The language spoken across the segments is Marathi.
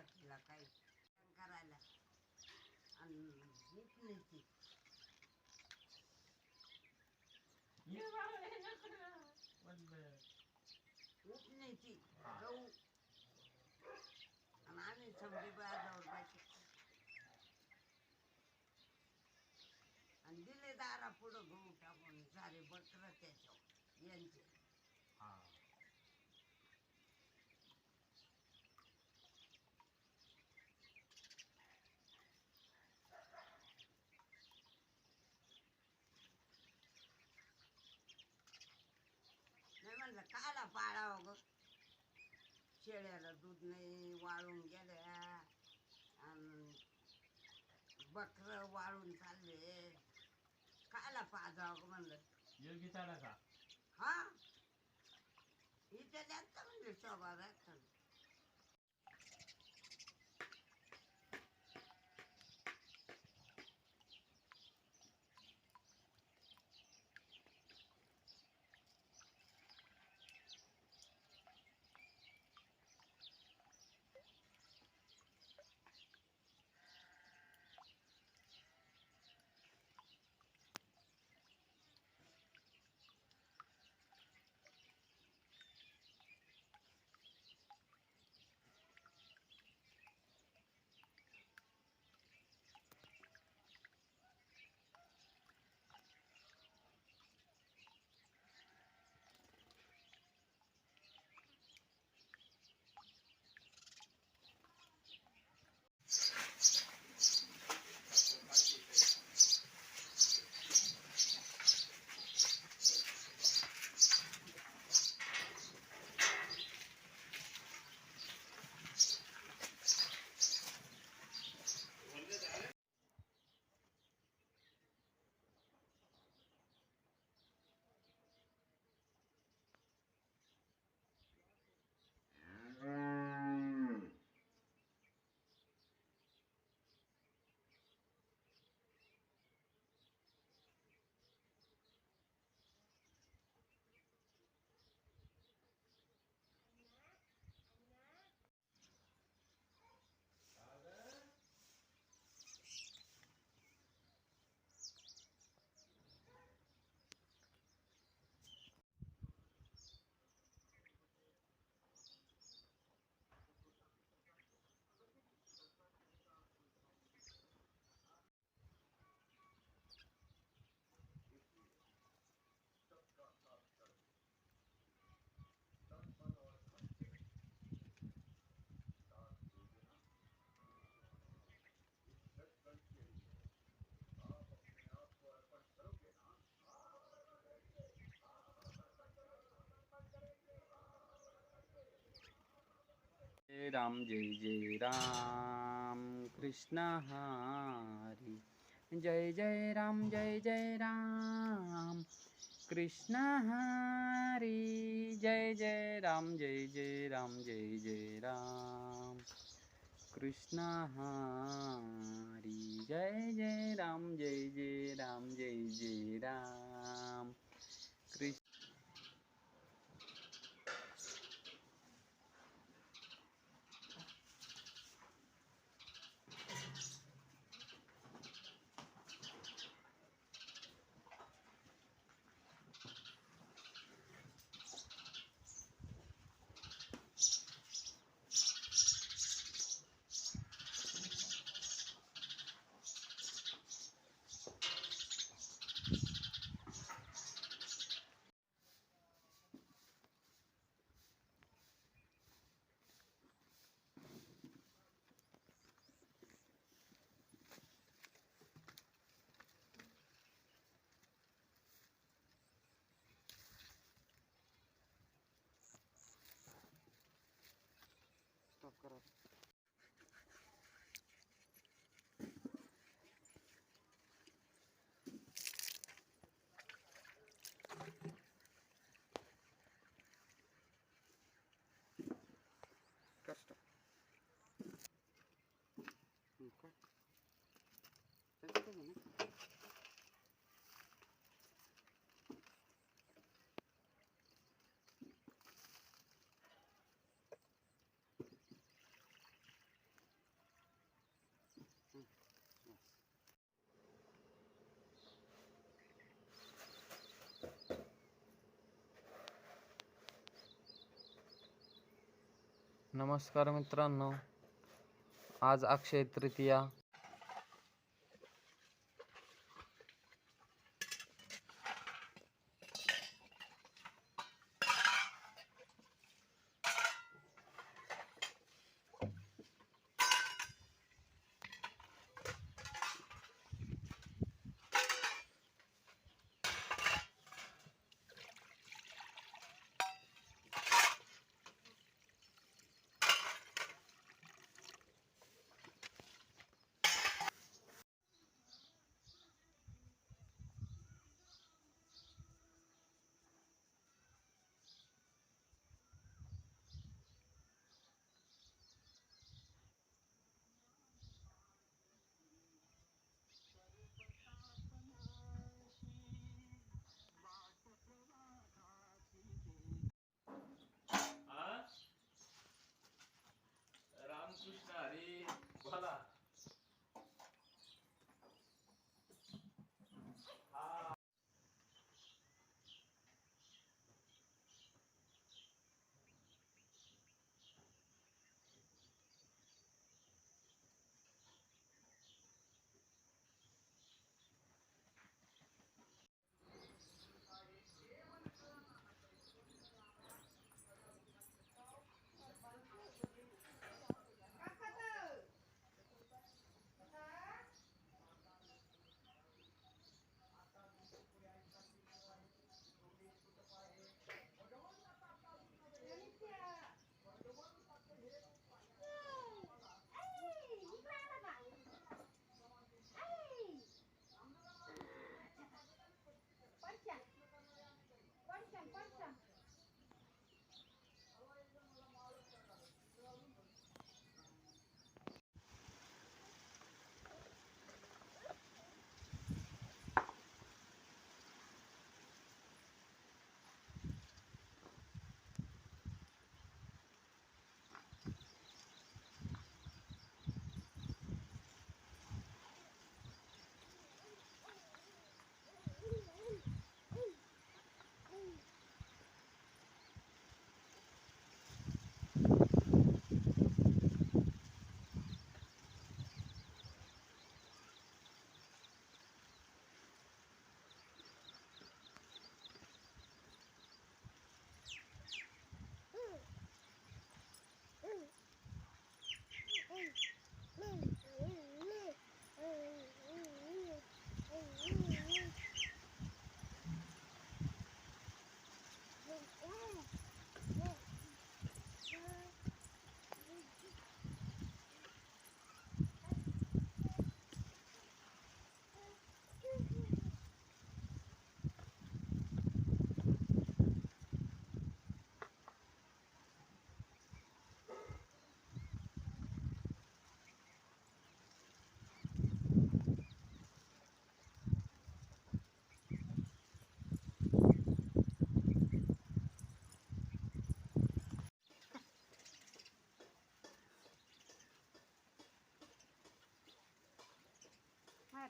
सुरुवातीला काही करायला. आणि गहू. आणि आम्ही समजे बाजावर बाकी आणि दिले दारा पुढं गहू टाकून सारे बकर त्याच्यावर. यांचे नाही म्हणलं काला पाळावं ग शेळ्याला दूध नाही वाळून गेल्या. आणि बकर वाळून चालले. काला पाजावं म्हणलं? योगी चाला का? हा? इथे जास्त म्हणजे शोभा जास्त রাম জয় জয় রাম কৃষ্ণ হারি জয় জয় রাম জয় জয় রাম কৃষ্ণ হারি জয় জয় রাম জয় জয় রাম জয় জয় রাম কৃষ্ণ হারি জয় জয় রাম জয় জয় রাম জয় জয় রাম аккуратно. नमस्कार मित्रांनो. आज अक्षय तृतीया.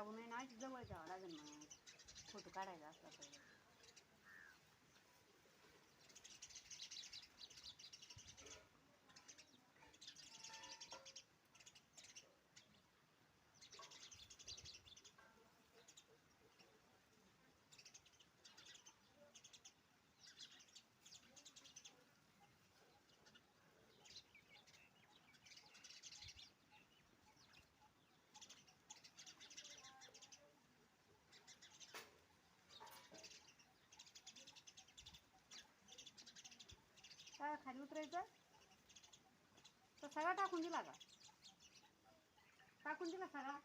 हा नये ना जवळ जावं लागेल मग. फोटो काढायचा असला तर. आता खाली उतरायचं. तर सगळा टाकून दिला का? टाकून दिला सगळा?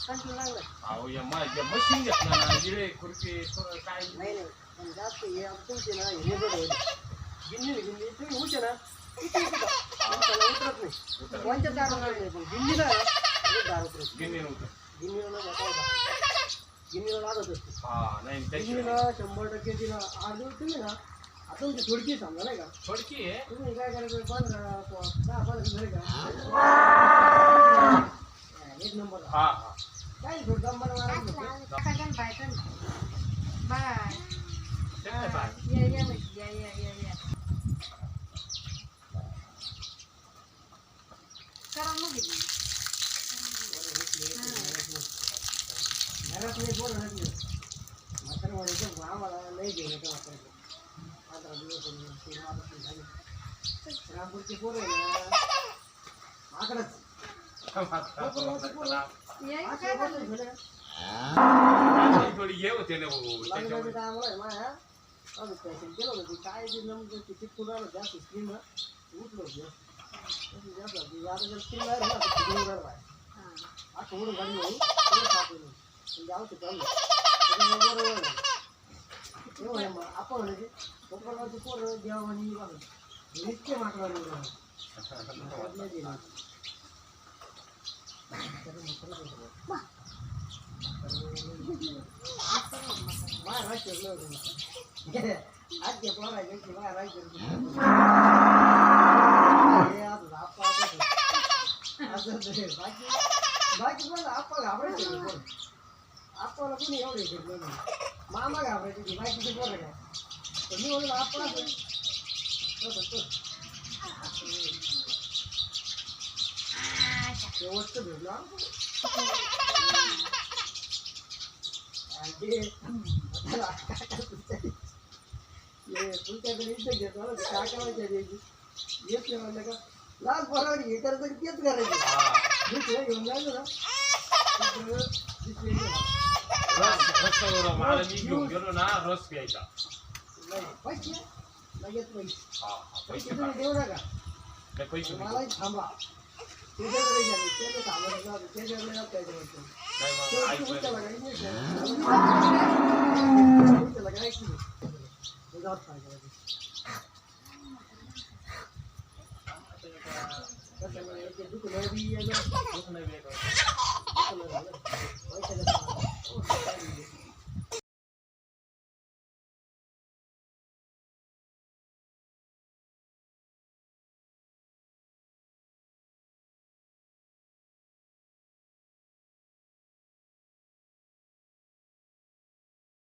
कंटिन्यू लागलं अहो या माझ्या मशीन घेतलं ना काय? नाही नाही. पण जास्त हे तुमचे ना हे जड होईल गिन्नी गिन्नी. तुम्ही ना उतरत नाही. कोणत्या दारू नाही पण गिन्नीला ना दारू उतरत गिन्नी नव्हतं. गिन्नीला ना काय दारू. गिन्नीला लागत असते. हा नाही त्याची गिन्नीला शंभर टक्के तिला दिवस तुम्ही ना आता तुमची थोडकी समजा नाही का? थोडकी आहे? तुम्ही काय करायचं पंधरा प- दहा पंधरा झाले का? नंबर हा हा. काय सगळ्यांना बायकां बाय काय बाय? या या या या या या करा मग हे. घरात नाही बोल नाही म्हातारा म्हणायचं आम्हाला नाही घेऊन येतं म्हातारा पंधरा दिवस झाले रामपूरचे पोरं आहे ना आकडाच थोडी हे. होते ना भाऊ त्याच्यामुळे काय चिटकून राहिलं जास्त स्क्रीन उठलो स्क्रीन राहिलं ना उडून गाडी आपण पोरं देवानी इतके मात्र આજે પોરા જેટલી વાર રાખી બાકી બોલો આપવા આપણે આપવા લોકો ને એવડે છે મામા આપણે બાકી બોલે આપવા वस्तू भेटलं तुमच्याकडे इथं घेतो काय करायचं? येत म्हणलं का लहान पोरावर हे करायचं तेच करायचं हा. दुसरं घेऊन जायचं ना घेऊन. रस मी गेलो ना रस प्यायचा नाही, पैसे लगेच पैसे पैसे तुम्ही. देऊ नका पैसे. मला थांबा त्याच्याकडे जा